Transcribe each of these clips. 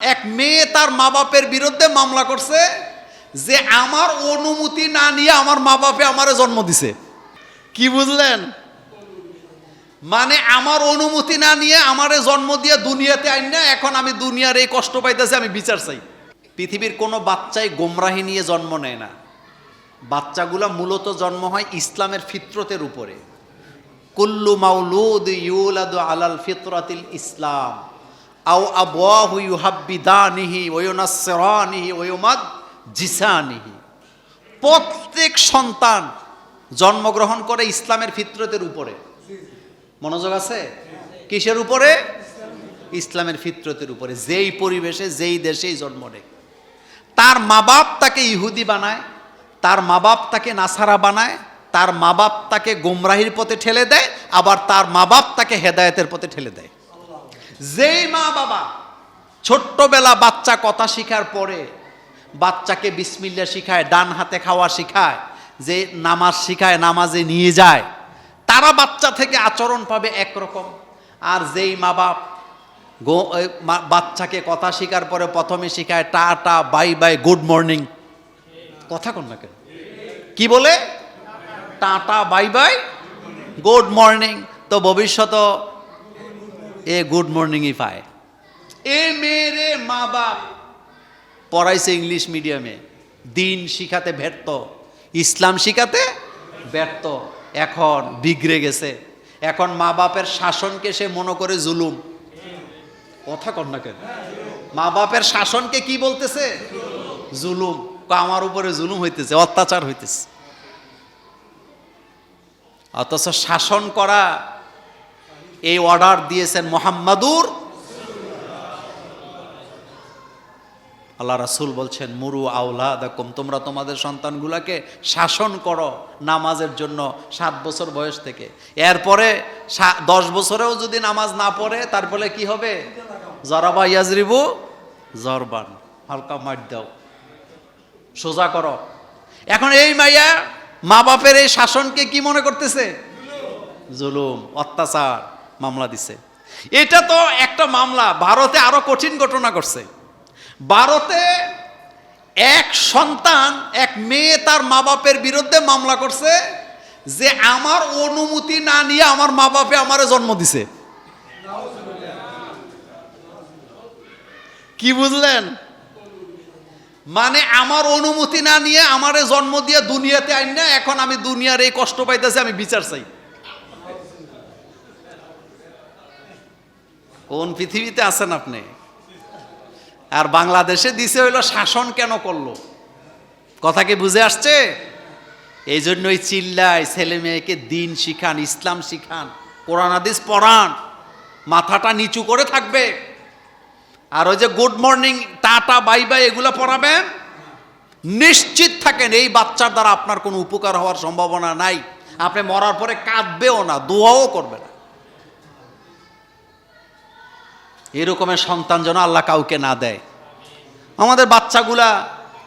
এক মেয়ে তার মা বাপের বিরুদ্ধে মামলা করছে যে আমার অনুমতি না নিয়ে আমার মা বাপে আমারে জন্ম দিছে। কি বুঝলেন? মানে আমার অনুমতি না নিয়ে আমারে জন্ম দিয়ে দুনিয়াতে আইন না, এখন আমি দুনিয়ার এই কষ্ট পাইতেছি, আমি বিচার চাই। পৃথিবীর কোনো বাচ্চাই গোমরাহি নিয়ে জন্ম নেয় না। বাচ্চাগুলা মূলত জন্ম হয় ইসলামের ফিতরতের উপরে। কুল্লু মাউলুদ ইউলাদু আলাল ফিতরাতিল ইসলাম। আও আবওয়াহু ইউহাব্বিদানিহি ওয়া ইউনাসসিরানিহি ওয়া ইউমাদ জিসানিহি প্রত্যেক সন্তান জন্মগ্রহণ করে ইসলামের ফিতরতের উপরে। মনোযোগ আছে? কিসের উপরে? ইসলামের ফিতরতের উপরে। যেই পরিবেশে, যেই দেশেই জন্ম নেয়। তার মা বাপ তাকে ইহুদি বানায়, তার মা বাপ তাকে নাসারা বানায়, তার মা বাপ তাকে গোমরাহির পথে ঠেলে দেয়, আবার তার মা বাপ তাকে হেদায়েতের পথে ঠেলে দেয়। যেই মা বাবা ছোট্টবেলা বাচ্চা কথা শিখার পরে বাচ্চাকে বিসমিল্লা শিখায়, ডান হাতে খাওয়া শিখায়, যে নামাজ শিখায়, নামাজে নিয়ে যায়, তারা বাচ্চা থেকে আচরণ পাবে একরকম। আর যেই মা বাপ গো বাচ্চাকে কথা শিখার পরে প্রথমে শিখায় টা টা বাই বাই, গুড মর্নিং। কথা কোন না কেন? কি বলে? Tata, bye bye, good morning. তো ভবিষ্যৎ এ গুড মর্নিংই পায় এ মেয়েরে মা বাপ। পড়াইছে ইংলিশ মিডিয়ামে। দিন শিখাতে ব্যর্থ। ইসলাম শিখাতে ব্যর্থ। এখন বিগড়ে গেছে। এখন মা বাপের শাসনকে সে মনে করে জুলুম। কথা কর না কেন? মা বাপের শাসনকে কি বলতেছে? জুলুম। আমার উপরে জুলুম হইতেছে অত্যাচার হইতেছে। অথচ শাসন করা এই অর্ডার দিয়েছেন মোহাম্মদুর আল্লাহ রাসুল বলছেন, মুরু আউলা দেখুম তোমরা তোমাদের সন্তানগুলাকে শাসন করো নামাজের জন্য সাত বছর বয়স থেকে। এরপরে দশ বছরেও যদি নামাজ না পড়ে, তারপরে কি হবে? জরাবা ইয়াজরিবু জরবান, হালকা মার দাও, সোজা করো। এখন এই মাইয়া মা বাপের এই শাসনকে কি মনে করতেছে? জুলুম, অত্যাচার। মামলা দিছে। এটা তো একটা মামলা, ভারতে আরও কঠিন ঘটনা করছে ভারতে এক সন্তান, এক মেয়ে তার মা বাপের বিরুদ্ধে মামলা করছে যে আমার অনুমতি না নিয়ে আমার মা বাপে আমারে জন্ম দিছে। কি বুঝলেন? মানে আমার অনুমতি না নিয়ে আমারে জন্ম দিয়ে দুনিয়াতে আইন না, এখন আমি দুনিয়ার এই কষ্ট পাইতেছি, আমি বিচার চাই। কোন পৃথিবীতে আছেন আপনি? আর বাংলাদেশে দিছে হইল শাসন কেন করল? কথা কি বুঝে আসছে? এই জন্যই চিল্লায় ছেলে মেয়েকে দিন শিখান, ইসলাম শিখান, কোরআন আদিস পড়ান, মাথাটা নিচু করে থাকবে। আর ওই যে good morning, tata, bye bye এগুলো পড়াবেন? নিশ্চিত থাকেন এই বাচ্চার দ্বারা আপনার কোনো উপকার হওয়ার সম্ভাবনা নাই। আপনি মরার পরে কাঁদবেও না, দোয়াও করবে না। এরকমের সন্তান যেন আল্লাহ কাউকে না দেয়। আমাদের বাচ্চাগুলা,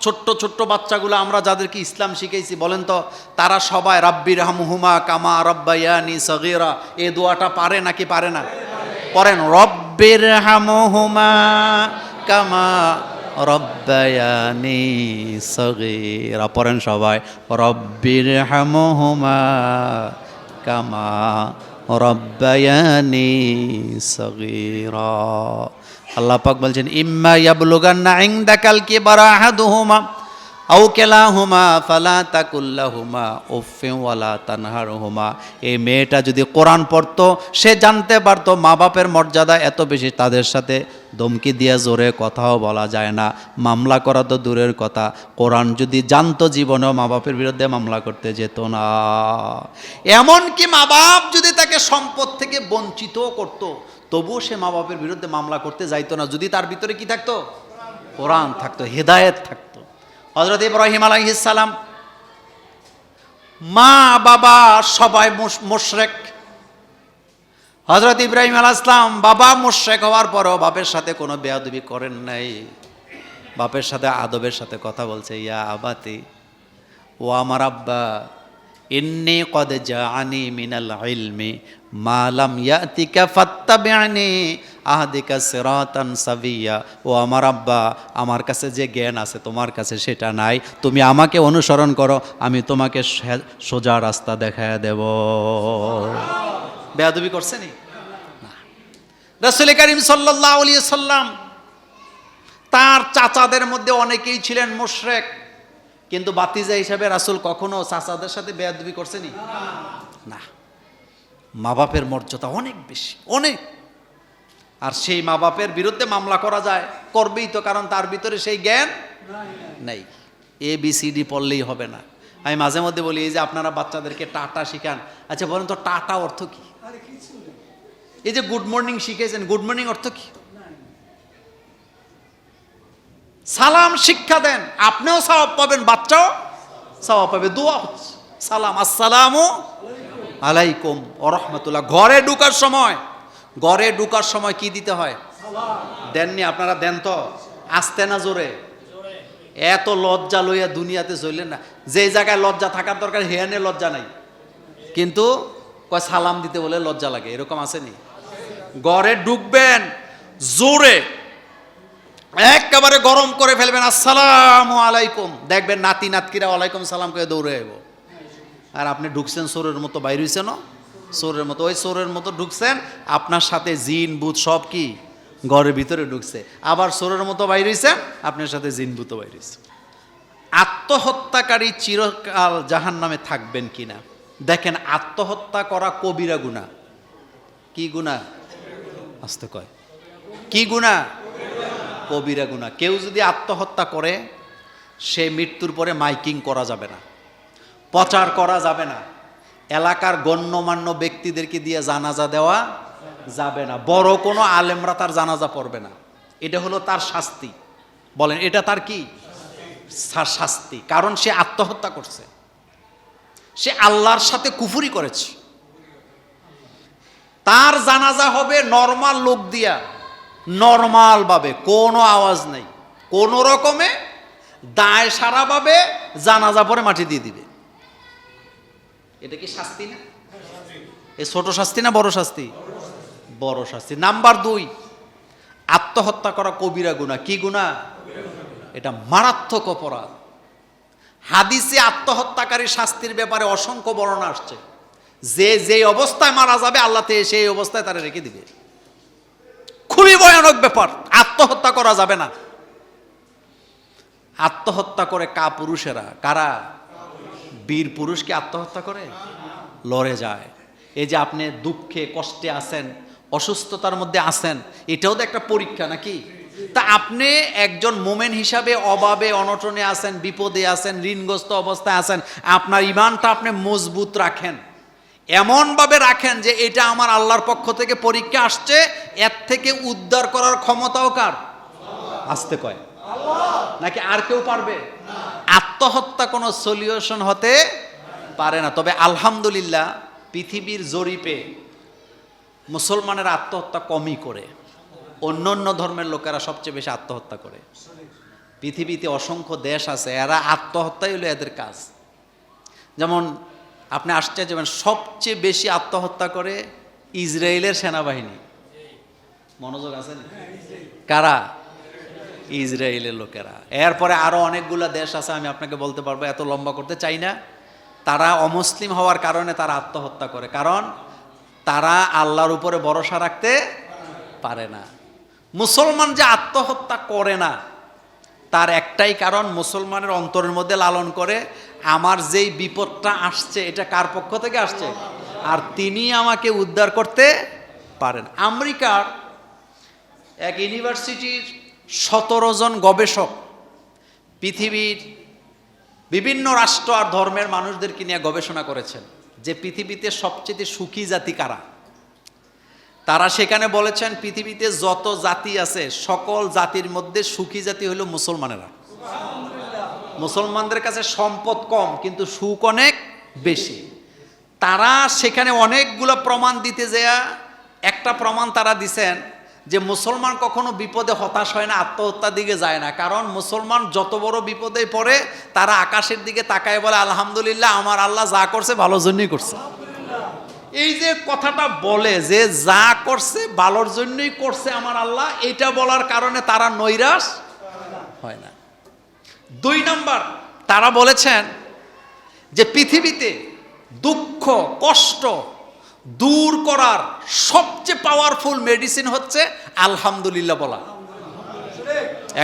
ছোট্ট ছোট্ট বাচ্চাগুলা, আমরা যাদেরকে ইসলাম শিখেছি বলেন তো, তারা সবাই রাব্বির হামহুমা কামা রব্বায়ানি সগিরা এ দোয়াটা পারে নাকি পারে না? পড়েন রব্বির হামহুমা কামা রব্বায়ানি সগিরা পড়েন সবাই রব্বির হামহুমা কামা রব্বায়ানি সগীরা। আল্লাহ পাক বলছেন ইম্মা ইয়াবলুগান্না ইনদাকাল কিবারা আহাদুহুমা। আও কিলাহুমা ফালা তাকুল্লা তাকুল্লাহুমা উফফিন ওয়ালা তানহারহুমা। এই মেয়েটা যদি কোরআন পড়তো, সে জানতে পারতো মা বাপের মর্যাদা এত বেশি, তাদের সাথে ধমকি দিয়ে জোরে কথাও বলা যায় না। মামলা করা তো দূরের কথা। কোরআন যদি জানতো জীবনেও মা বাপের বিরুদ্ধে মামলা করতে যেত না। এমনকি মা বাপ যদি তাকে সম্পদ থেকে বঞ্চিত করতো, তবুও সে মা বাপের বিরুদ্ধে মামলা করতে যাইতো না। যদি তার ভিতরে কি থাকতো? কোরআন থাকতো, হেদায়েত থাকতো। হজরত ইব্রাহিম আলাইহিসালাম মা, বাবা সবাই মোশরেক। হজরত ইব্রাহিম আল ইসলাম বাবা মোশেক হওয়ার পরও বাপের সাথে কোনো বেয়াদবি করেন নাই। বাপের সাথে আদবের সাথে কথা বলছে, ইয়া আবাতি, ও আমার আব্বা, ইন্নি কদ জাআনি মিনাল ইলমি মালাম ইয়াতিকা ফাত্তাবিআনি আহাদিকা সিরাতান সাবিয়া। ও আমার আব্বা, আমার কাছে যে জ্ঞান আছে তোমার কাছে সেটা নাই। তুমি আমাকে অনুসরণ করো, আমি তোমাকে সোজা রাস্তা দেখায় দেব। বেয়াদবি করছে নি? রসুল করিম সাল্লাহ আলিয়া সাল্লাম তার চাচাদের মধ্যে অনেকেই ছিলেন মুশরেক। কিন্তু বাতিজা হিসাবে রাসুল কখনো চাচাদের সাথে বেয়াদবি করছেনি না। মা বাপের মর্যাদা অনেক বেশি অনেক। আর সেই মা বাপের বিরুদ্ধে মামলা করা যায় করবেই তো কারণ তার ভিতরে সেই জ্ঞান নেই। এ বি সি ডি পড়লেই হবে না। আমি মাঝে মধ্যে বলি এই যে আপনারা বাচ্চাদেরকে টাটা শিখান। আচ্ছা বলেন তো টাটা অর্থ কি? এই যে গুড মর্নিং শিখেছেন গুড মর্নিং অর্থ কি? সালাম শিক্ষা দেন আপনিও সওয়াব পাবেন বাচ্চাও সওয়াব পাবে দোয়া হচ্ছে। সালাম আসসালামু আলাইকুম ও রহমতুল্লাহ ঘরে ঢুকার সময়। ঘরে ঢুকার সময় কি দিতে হয়? দেননি, আপনারা দেন তো। আসতে না জোরে? এত লজ্জা লইয়া দুনিয়াতে চললেন না। যে জায়গায় লজ্জা থাকার দরকার, হেয়ানে লজ্জা নাই। কিন্তু কয় সালাম দিতে বলে লজ্জা লাগে, এরকম আসেনি। ঘরে ঢুকবেন, জোরে। একেবারে গরম করে ফেলবেন, আসসালামু আলাইকুম। দেখবেন নাতি নাতকিরা ওয়ালাইকুম সালাম করে দৌড়ে আইব। আর আপনি ঢুকছেন সোরের মতো, বাইর হইছেন? সোরের মতো। ওই সোরের মতো ঢুকছেন, আপনার সাথে জিন বুথ সব কি? ঘরের ভিতরে ঢুকছে। আবার সোরের মতো বাইর হইছেন, আপনার সাথে জিন বুথও বাইর হইছে। আত্মহত্যাকারী চিরকাল জাহান নামে থাকবেন কিনা? দেখেন, আত্মহত্যা করা কবিরা গুণা কি গুণা আসতে কয়। কি গুণা কবিরা গুণা কেউ যদি আত্মহত্যা করে, সে মৃত্যুর পরে মাইকিং করা যাবে না। প্রচার করা যাবে না। এলাকার গণ্যমান্য ব্যক্তিদেরকে দিয়ে জানাজা দেওয়া যাবে না। বড় কোনো আলেমরা তার জানাজা পড়বে না। এটা হলো তার শাস্তি। বলেন, এটা তার কি? শাস্তি। কারণ সে আত্মহত্যা করছে। সে আল্লাহর সাথে কুফুরি করেছে। তার জানাজা হবে নর্মাল লোক দিয়া। নর্মাল ভাবে, কোনো আওয়াজ নেই। কোনো রকমে দায় সারাভাবে জানাজা পরে মাটি দিয়ে দিবে। এটা কি শাস্তি না? এ ছোট শাস্তি না বড় শাস্তি? বড় শাস্তি। নাম্বার দুই, আত্মহত্যা করা কবিরা গুণা কি গুণা এটা মারাত্মক অপরাধ। হাদিসে আত্মহত্যাকারী শাস্তির ব্যাপারে অসংখ্য বর্ণনা আসছে। যে যে অবস্থায় মারা যাবে, আল্লাহ তে সেই অবস্থায় তারা রেখে দিবে। খুবই ভয়ানক ব্যাপার। আত্মহত্যা করা যাবে না। আত্মহত্যা করে কা পুরুষেরা কারা? বীর পুরুষকে আত্মহত্যা করে? লড়ে যায়। এই যে আপনি দুঃখে, কষ্টে আছেন, অসুস্থতার মধ্যে আছেন, এটাও তো একটা পরীক্ষা নাকি? তা আপনি একজন মোমেন হিসাবে অভাবে, অনটনে আছেন, বিপদে আছেন, ঋণগ্রস্ত অবস্থায় আছেন, আপনার ইমানটা আপনি মজবুত রাখেন। এমনভাবে রাখেন যে এটা আমার আল্লাহর পক্ষ থেকে পরীক্ষা আসছে, এর থেকে উদ্ধার করার ক্ষমতাও কার? আসতে কয়। নাকি আর কেউ পারবে? আত্মহত্যা কোনো সলিউশন হতে পারে না। তবে আলহামদুলিল্লাহ, পৃথিবীর জরিপে মুসলমানের আত্মহত্যা কমই করে। অন্য অন্য ধর্মের লোকেরা সবচেয়ে বেশি আত্মহত্যা করে। পৃথিবীতে অসংখ্য দেশ আছে, এরা আত্মহত্যাই হলো এদের কাজ। যেমন আপনি আশ্চর্য যাবেন, সবচেয়ে বেশি আত্মহত্যা করে ইসরায়েলের সেনাবাহিনী। মনোযোগ আছে? কারা? ইসরায়েলের লোকেরা। এরপরে আরও অনেকগুলো দেশ আছে, আমি আপনাকে বলতে পারব, এত লম্বা করতে চাই না। তারা অমুসলিম হওয়ার কারণে তারা আত্মহত্যা করে, কারণ তারা আল্লাহর উপরে ভরসা রাখতে পারে না। মুসলমান যে আত্মহত্যা করে না, তার একটাই কারণ মুসলমানের অন্তরের মধ্যে লালন করে, আমার যেই বিপদটা আসছে, এটা কার পক্ষ থেকে আসছে? আর তিনি আমাকে উদ্ধার করতে পারেন। আমেরিকার এক ইউনিভার্সিটির সতেরো জন গবেষক পৃথিবীর বিভিন্ন রাষ্ট্র আর ধর্মের মানুষদেরকে নিয়ে গবেষণা করেছেন যে পৃথিবীতে সবচেয়ে সুখী জাতি কারা। তারা সেখানে বলেছেন, পৃথিবীতে যত জাতি আছে, সকল জাতির মধ্যে সুখী জাতি হলো মুসলমানেরা। মুসলমানদের কাছে সম্পদ কম, কিন্তু সুখ অনেক বেশি। তারা সেখানে অনেকগুলো প্রমাণ দিতে যেয়া একটা প্রমাণ তারা দিছেন যে মুসলমান কখনো বিপদে হতাশ হয় না, আত্মহত্যার দিকে যায় না। কারণ মুসলমান যত বড় বিপদে পড়ে, তারা আকাশের দিকে তাকায় বলে, আলহামদুলিল্লাহ, আমার আল্লাহ যা করছে ভালো জন্যই করছে। এই যে কথাটা বলে যে যা করছে ভালোর জন্যই করছে আমার আল্লাহ, এটা বলার কারণে তারা নৈরাশ হয় না। দুই নাম্বার, তারা বলেছেন যে পৃথিবীতে দুঃখ, কষ্ট দূর করার সবচেয়ে পাওয়ারফুল মেডিসিন হচ্ছে আলহামদুলিল্লাহ বলা।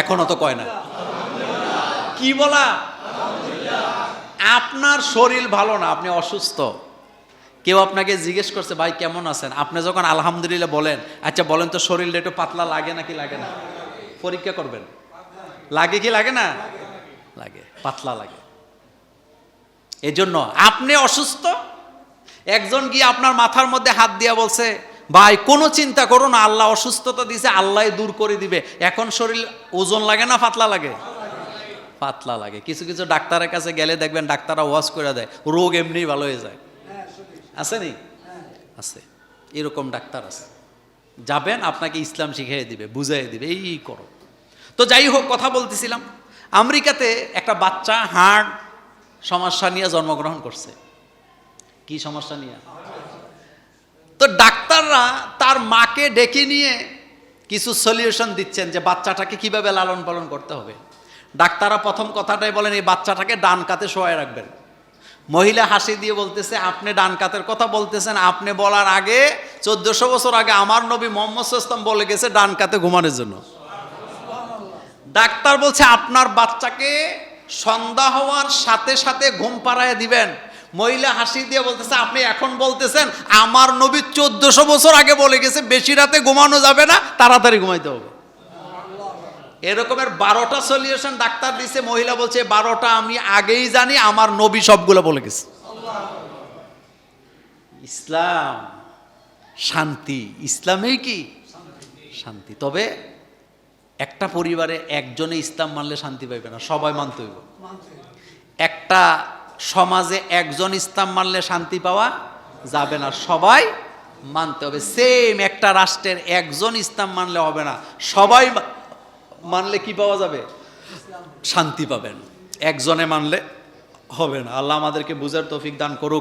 এখনও তো কয় না। কি বলা? আপনার শরীর ভালো না, আপনি অসুস্থ। কেউ আপনাকে জিজ্ঞেস করছে, ভাই, কেমন আছেন? আপনি যখন আলহামদুলিল্লাহ বলেন আচ্ছা বলেন তো শরীরটা একটু পাতলা লাগে নাকি লাগে না? পরীক্ষা করবেন। লাগে কি লাগে না? লাগে, পাতলা লাগে। এজন্য আপনি অসুস্থ, একজন গিয়ে আপনার মাথার মধ্যে হাত দিয়া বলছে ভাই, কোনো চিন্তা করো না, আল্লাহ অসুস্থতা দিছে, আল্লাহ দূর করে দিবে। এখন শরীর ওজন লাগে না পাতলা লাগে? পাতলা লাগে। কিছু কিছু ডাক্তারের কাছে গেলে দেখবেন ডাক্তাররা ওয়াশ করে দেয়, রোগ এমনি ভালো হয়ে যায়। আছে নি? আছে। এরকম ডাক্তার আছে। যাবেন, আপনাকে ইসলাম শিখিয়ে দিবে, বুঝাই দিবে, এই করো। তো যাই হোক, কথা বলতেছিলাম। আমেরিকাতে একটা বাচ্চা হার্ট সমস্যা নিয়ে জন্মগ্রহণ করছে। কি সমস্যা নিয়ে? তো ডাক্তাররা তার মাকে ডেকে নিয়ে কিছু সলিউশন দিচ্ছেন যে বাচ্চাটাকে কীভাবে লালন পালন করতে হবে। ডাক্তাররা প্রথম কথাটাই বলেন, এই বাচ্চাটাকে ডান কাতে শোয়াই রাখবেন। মহিলা হাসি দিয়ে বলতেছে, আপনি ডান কাতের কথা বলতেছেন। আপনি বলার আগে চোদ্দশো বছর আগে আমার নবী মোহাম্মদ ইসলাম বলে গেছে ডান কাতে ঘুমানোর জন্য। ডাক্তার বলছে, আপনার বাচ্চাকে সন্ধ্যা হওয়ার সাথে সাথে ঘুম পাড়ায় দিবেন। মহিলা হাসি দিয়ে বলতেছে, আপনি এখন বলতেছেন, আমার নবী চোদ্দশো বছর আগে বলে গেছে, বেশি রাতে ঘুমানো যাবে না, তাড়াতাড়ি ঘুমাইতে হবে। এরকমের বারোটা সলিউশন ডাক্তার দিছে, মহিলা বলছে, বারোটা আমি আগেই জানি, আমার নবী সবগুলো বলে গেছে। ইসলাম, শান্তি, ইসলামেই কি? শান্তি। তবে একটা পরিবারে একজনে ইসলাম মানলে শান্তি পাইবে না, সবাই মানতে হইব। একটা সমাজে একজন ইসলাম মানলে শান্তি পাওয়া যাবে না। সবাই মানতে হবে। সেম একটা রাষ্ট্রের একজন ইসলাম মানলে হবে না। সবাই মানলে কি পাওয়া যাবে? শান্তি পাবেন। একজনে মানলে হবে না। আল্লাহ আমাদেরকে বুঝার তৌফিক দান করুক।